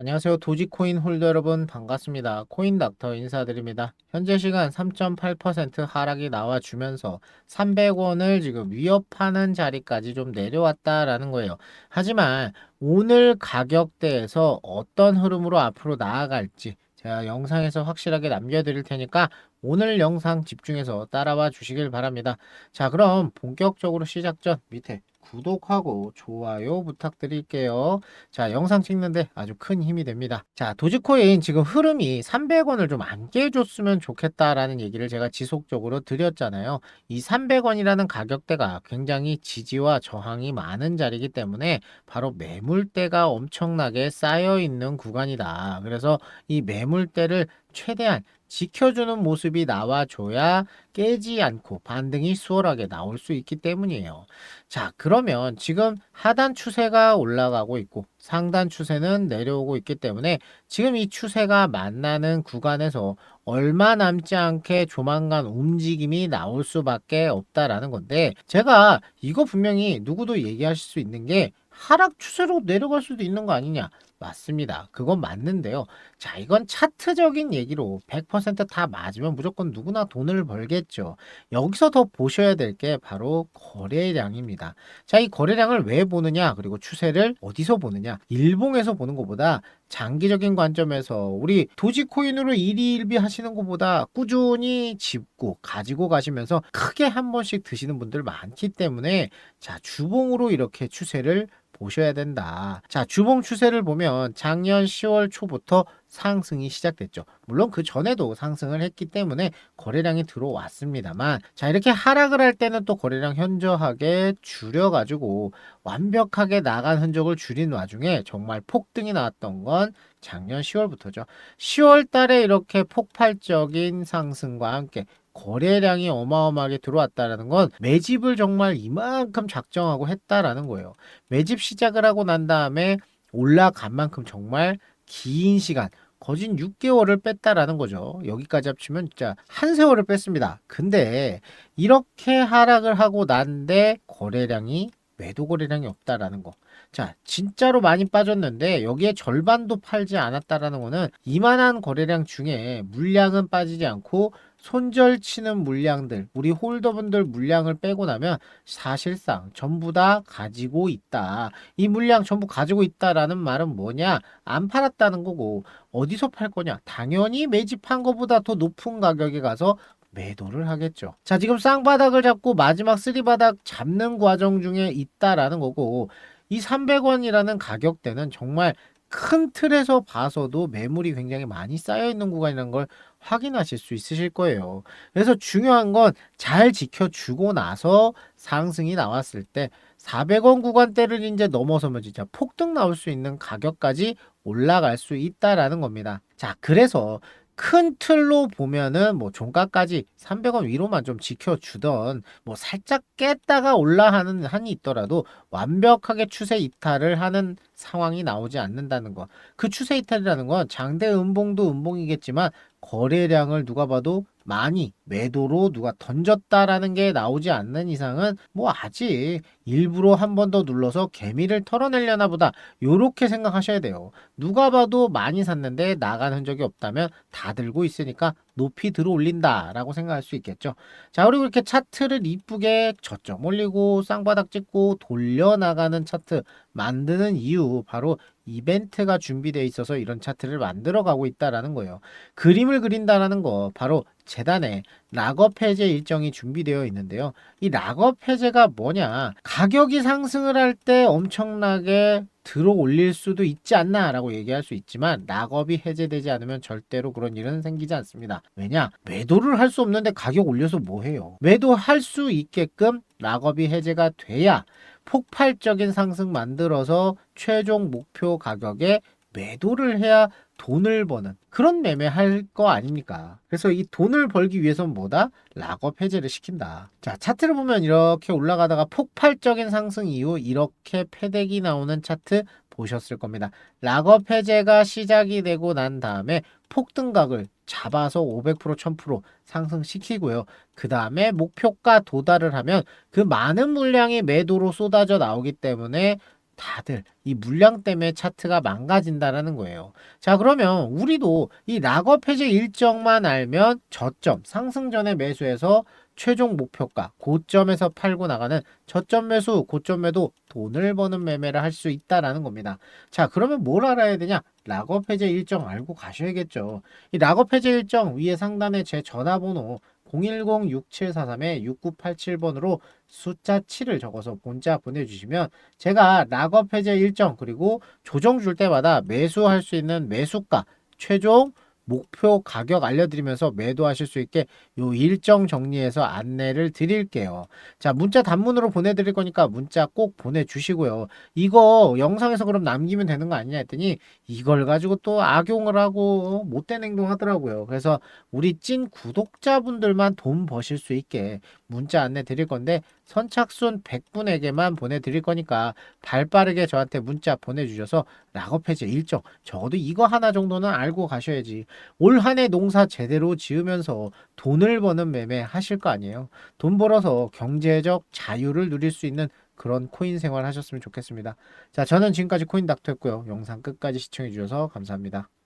안녕하세요. 도지코인 홀더 여러분 반갑습니다. 코인닥터 인사드립니다. 현재 시간 3.8% 하락이 나와주면서 300원을 지금 위협하는 자리까지 좀 내려왔다라는 거예요. 하지만 오늘 가격대에서 어떤 흐름으로 앞으로 나아갈지 제가 영상에서 확실하게 남겨드릴 테니까 오늘 영상 집중해서 따라와 주시길 바랍니다. 자, 그럼 본격적으로 시작 전 밑에 구독하고 좋아요 부탁드릴게요. 자, 영상 찍는데 아주 큰 힘이 됩니다. 자, 도지코인 지금 흐름이 300원을 좀 안 깨줬으면 좋겠다라는 얘기를 제가 지속적으로 드렸잖아요. 이 300원이라는 가격대가 굉장히 지지와 저항이 많은 자리이기 때문에 바로 매물대가 엄청나게 쌓여 있는 구간이다. 그래서 이 매물대를 최대한 지켜주는 모습이 나와줘야 깨지 않고 반등이 수월하게 나올 수 있기 때문이에요. 자, 그러면 지금 하단 추세가 올라가고 있고 상단 추세는 내려오고 있기 때문에 지금 이 추세가 만나는 구간에서 얼마 남지 않게 조만간 움직임이 나올 수밖에 없다라는 건데 제가 이거 분명히 누구도 얘기하실 수 있는 게 하락 추세로 내려갈 수도 있는 거 아니냐? 맞습니다. 그건 맞는데요. 자, 이건 차트적인 얘기로 100%다 맞으면 무조건 누구나 돈을 벌겠죠. 여기서 더 보셔야 될 게 바로 거래량입니다. 자, 이 거래량을 왜 보느냐, 그리고 추세를 어디서 보느냐, 일봉에서 보는 것보다 장기적인 관점에서 우리 도지코인으로 일희일비 하시는 것보다 꾸준히 짚고 가지고 가시면서 크게 한 번씩 드시는 분들 많기 때문에 자, 주봉으로 이렇게 추세를 보셔야 된다. 자, 주봉 추세를 보면 작년 10월 초부터 상승이 시작됐죠. 물론 그 전에도 상승을 했기 때문에 거래량이 들어왔습니다만, 자, 이렇게 하락을 할 때는 또 거래량 현저하게 줄여가지고 완벽하게 나간 흔적을 줄인 와중에 정말 폭등이 나왔던 건 작년 10월부터죠. 10월 달에 이렇게 폭발적인 상승과 함께 거래량이 어마어마하게 들어왔다라는 건 매집을 정말 이만큼 작정하고 했다라는 거예요. 매집 시작을 하고 난 다음에 올라간 만큼 정말 긴 시간, 거진 6개월을 뺐다라는 거죠. 여기까지 합치면 진짜 한 세월을 뺐습니다. 근데 이렇게 하락을 하고 난데 거래량이 매도 거래량이 없다라는 거. 자, 진짜로 많이 빠졌는데 여기에 절반도 팔지 않았다라는 거는 이만한 거래량 중에 물량은 빠지지 않고 손절 치는 물량들, 우리 홀더분들 물량을 빼고 나면 사실상 전부 다 가지고 있다. 이 물량 전부 가지고 있다라는 말은 뭐냐? 안 팔았다는 거고 어디서 팔 거냐? 당연히 매집한 것보다 더 높은 가격에 가서 매도를 하겠죠. 자, 지금 쌍바닥을 잡고 마지막 쓰리바닥 잡는 과정 중에 있다라는 거고 이 300원이라는 가격대는 정말 큰 틀에서 봐서도 매물이 굉장히 많이 쌓여 있는 구간이라는 걸 확인하실 수 있으실 거예요. 그래서 중요한 건 잘 지켜주고 나서 상승이 나왔을 때 400원 구간대를 이제 넘어서면 진짜 폭등 나올 수 있는 가격까지 올라갈 수 있다라는 겁니다. 자, 그래서 큰 틀로 보면은 뭐 종가까지 300원 위로만 좀 지켜주던 뭐 살짝 깼다가 올라하는 한이 있더라도 완벽하게 추세 이탈을 하는 상황이 나오지 않는다는 거. 그 추세 이탈이라는 건 장대 음봉도 음봉이겠지만 거래량을 누가 봐도 많이 매도로 누가 던졌다라는 게 나오지 않는 이상은 뭐 아직 일부러 한 번 더 눌러서 개미를 털어내려나 보다 요렇게 생각하셔야 돼요. 누가 봐도 많이 샀는데 나간 흔적이 없다면 다 들고 있으니까 높이 들어 올린다라고 생각할 수 있겠죠. 자, 그리고 이렇게 차트를 이쁘게 저점 올리고 쌍바닥 찍고 돌려 나가는 차트 만드는 이유 바로 이벤트가 준비되어 있어서 이런 차트를 만들어 가고 있다라는 거예요. 그림을 그린다라는 거 바로 재단에 락업 해제 일정이 준비되어 있는데요. 이 락업 해제가 뭐냐? 가격이 상승을 할 때 엄청나게 들어 올릴 수도 있지 않나라고 얘기할 수 있지만 락업이 해제되지 않으면 절대로 그런 일은 생기지 않습니다. 왜냐? 매도를 할 수 없는데 가격 올려서 뭐 해요? 매도할 수 있게끔 락업이 해제가 돼야 폭발적인 상승 만들어서 최종 목표 가격에 매도를 해야 돈을 버는 그런 매매할 거 아닙니까? 그래서 이 돈을 벌기 위해서는 뭐다? 락업 해제를 시킨다. 자, 차트를 보면 이렇게 올라가다가 폭발적인 상승 이후 이렇게 패대기 나오는 차트 보셨을 겁니다. 락업 해제가 시작이 되고 난 다음에 폭등각을 잡아서 500% 1000% 상승시키고요. 그 다음에 목표가 도달을 하면 그 많은 물량이 매도로 쏟아져 나오기 때문에 다들 이 물량 때문에 차트가 망가진다라는 거예요. 자, 그러면 우리도 이 락업 해제 일정만 알면 저점 상승 전에 매수해서 최종 목표가 고점에서 팔고 나가는 저점 매수, 고점 매도 돈을 버는 매매를 할 수 있다라는 겁니다. 자, 그러면 뭘 알아야 되냐? 락업 해제 일정 알고 가셔야겠죠. 이 락업 해제 일정 위에 상단에 제 전화번호 010-6743-6987번으로 숫자 7을 적어서 문자 보내주시면 제가 락업 해제 일정 그리고 조정 줄 때마다 매수할 수 있는 매수가 최종 목표 가격 알려드리면서 매도하실 수 있게 요 일정 정리해서 안내를 드릴게요. 자, 문자 단문으로 보내드릴 거니까 문자 꼭 보내주시고요. 이거 영상에서 그럼 남기면 되는 거 아니냐 했더니 이걸 가지고 또 악용을 하고 못된 행동 하더라고요. 그래서 우리 찐 구독자분들만 돈 버실 수 있게 문자 안내 드릴 건데 선착순 100분에게만 보내드릴 거니까 발 빠르게 저한테 문자 보내주셔서 락업 해제 일정. 적어도 이거 하나 정도는 알고 가셔야지. 올 한 해 농사 제대로 지으면서 돈을 버는 매매 하실 거 아니에요. 돈 벌어서 경제적 자유를 누릴 수 있는 그런 코인 생활 하셨으면 좋겠습니다. 자 저는 지금까지 코인 닥터였고요. 영상 끝까지 시청해 주셔서 감사합니다